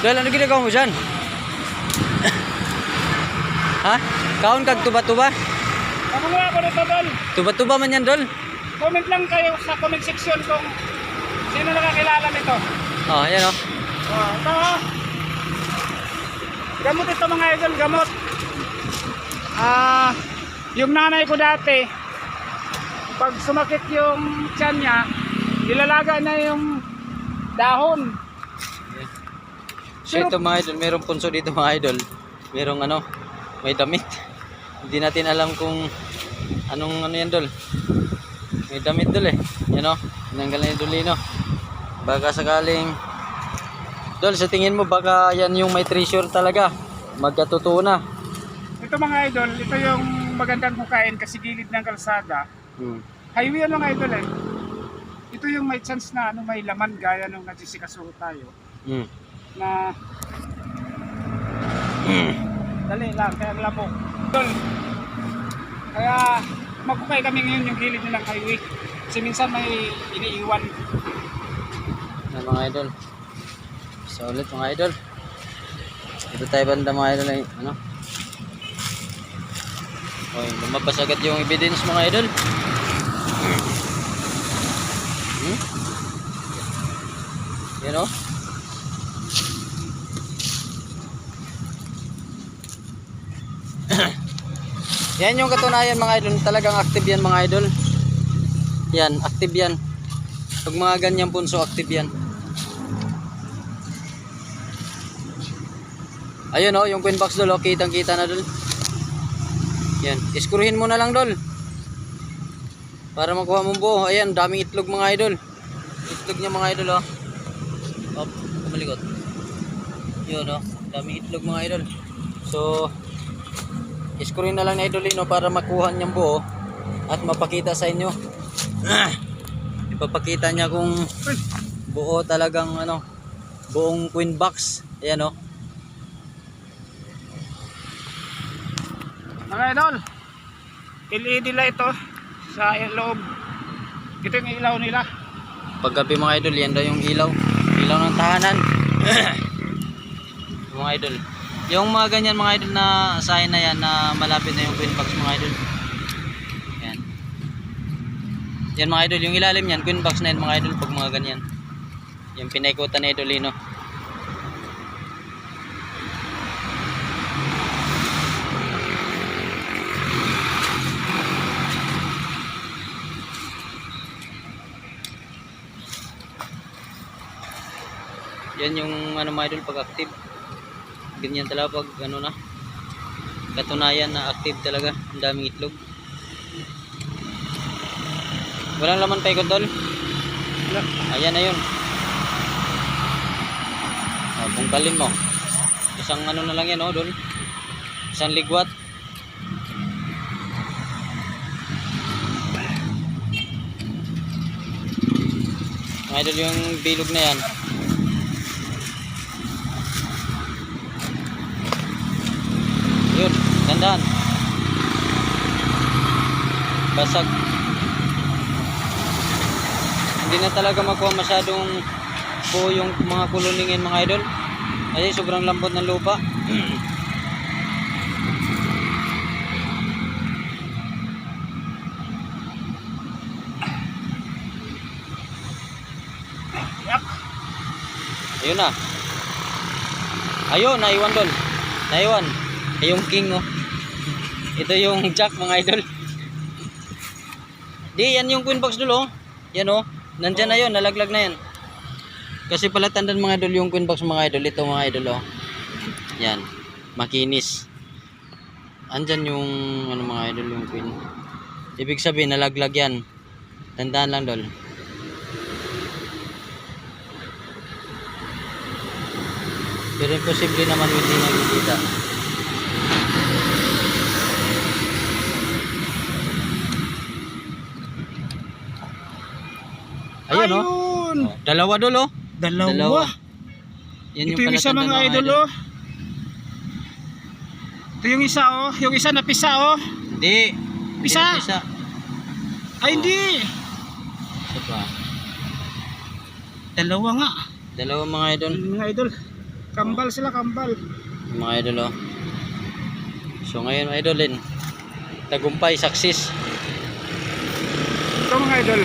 Dol, ano ginagawa mo dyan? ha? Kaon kag tuba-tuba? Ako nga ako nito, Dol. Tuba-tuba man yan, Dol. Comment lang kayo sa comment section kung sino nakakilala nito. Oh, yan oh. Oh, ito oh. Gamot ito mga idol, gamot. Ah, yung nanay ko dati, pag sumakit yung tiyan niya, ilalaga na yung dahon. So ito mga idol, merong punso dito mga idol. Merong ano, may damit. Hindi natin alam kung anong ano yan, Dol. May damit, Dol eh. Yan oh, tinanggal na yung dulino. Baka sakaling Dol, sa tingin mo baka yan yung may treasure talaga. Magkatotoo na. Ito mga idol, ito yung magandang hukain kasi gilid ng kalsada. Hmm. Highway yan mga idol eh. Ito yung may chance na ano may laman gaya nung nagsisikasuho tayo Hmm. Na dali lang kaya ang lamok. Idol, kaya maghukay kami ngayon yung gilid nilang highway. Kasi minsan may iniiwan. Yan mga idol. So ulit mga idol. Dito tayo banda mga idol ay ano. Oy, lumabas agad yung evidence mga idol. Hmm? Yan oh. Yan yung katunayan mga idol. Talagang active yan mga idol. Yan, active yan. Pag mga ganyan punso, active yan. Ayun oh, yung queen box dol, oh, kitang kita na dol. Yan, iskuruhin mo na lang dol. Para makuha mo buo. Ayan, daming itlog mga idol. Itlog niya mga idol oh. Op, kumalikot. Yun oh, daming itlog mga idol. So, iskuruhin na lang na idolino para makuha niyang buo at mapakita sa inyo. Ipapakita niya kung buo talagang ano, buong queen box. Ayan oh. Mga idol, LED light ito sa loob. Ito yung ilaw nila. Paggabi mga idol, yan daw yung ilaw. Ilaw ng tahanan. mga idol. Yung mga ganyan mga idol na sign na yan na malapit na yung queen box mga idol. Yan. Yan mga idol, yung ilalim yan, queen box na yan mga idol pag mga ganyan. Yung pinaikutan na idolino. Yan yung ano mga idol pag active. Ganyan talaga pag ano na. Katunayan na active talaga. Ang daming itlog. Walang laman pa ikot dol. Ayan na yun. O, bungkalin mo. Isang ano na lang yan oh, dol. Isang ligwat. Idol yung bilog na yan. Dandan. Basag. Hindi na talaga makuha masyadong buo yung mga kuluningin mga idol. Kasi sobrang lambot ng lupa. Yap. Ayun na. Ayun, naiwan dol. Naiwan. Ay, Yung king oh. Ito yung jack mga idol. Di, yan yung queen box dol oh. Yan oh. Nandyan na yun, nalaglag na yan. Kasi pala tandaan mga idol yung queen box mga idol. Ito mga idol oh. Yan. Makinis. Andyan yung ano mga idol yung queen. Ibig sabihin nalaglag yan. Tandaan lang dol. Pero imposible naman hindi nakikita. Ayun oh. Ayun. Oh, Dalawa dol oh. Dalawa. Yan Ito yung isa mga idol oh. Ito yung isa oh. Yung isa na pisa oh. Hindi. Pisa. Hindi. Ay hindi. Isa pa. Dalawa nga. Dalawa mga idol. Mga idol. Kambal sila, kambal. Yung mga idol oh. So ngayon mga idol, in, tagumpay, success. Ito mga idol.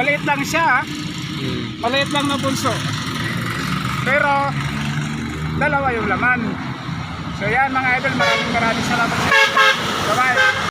Maliit lang siya. Hmm. maliit lang na bunso. Pero, dalawa yung laman. So yan mga idol, maraming maraming salamat sa inyo. Bye-bye.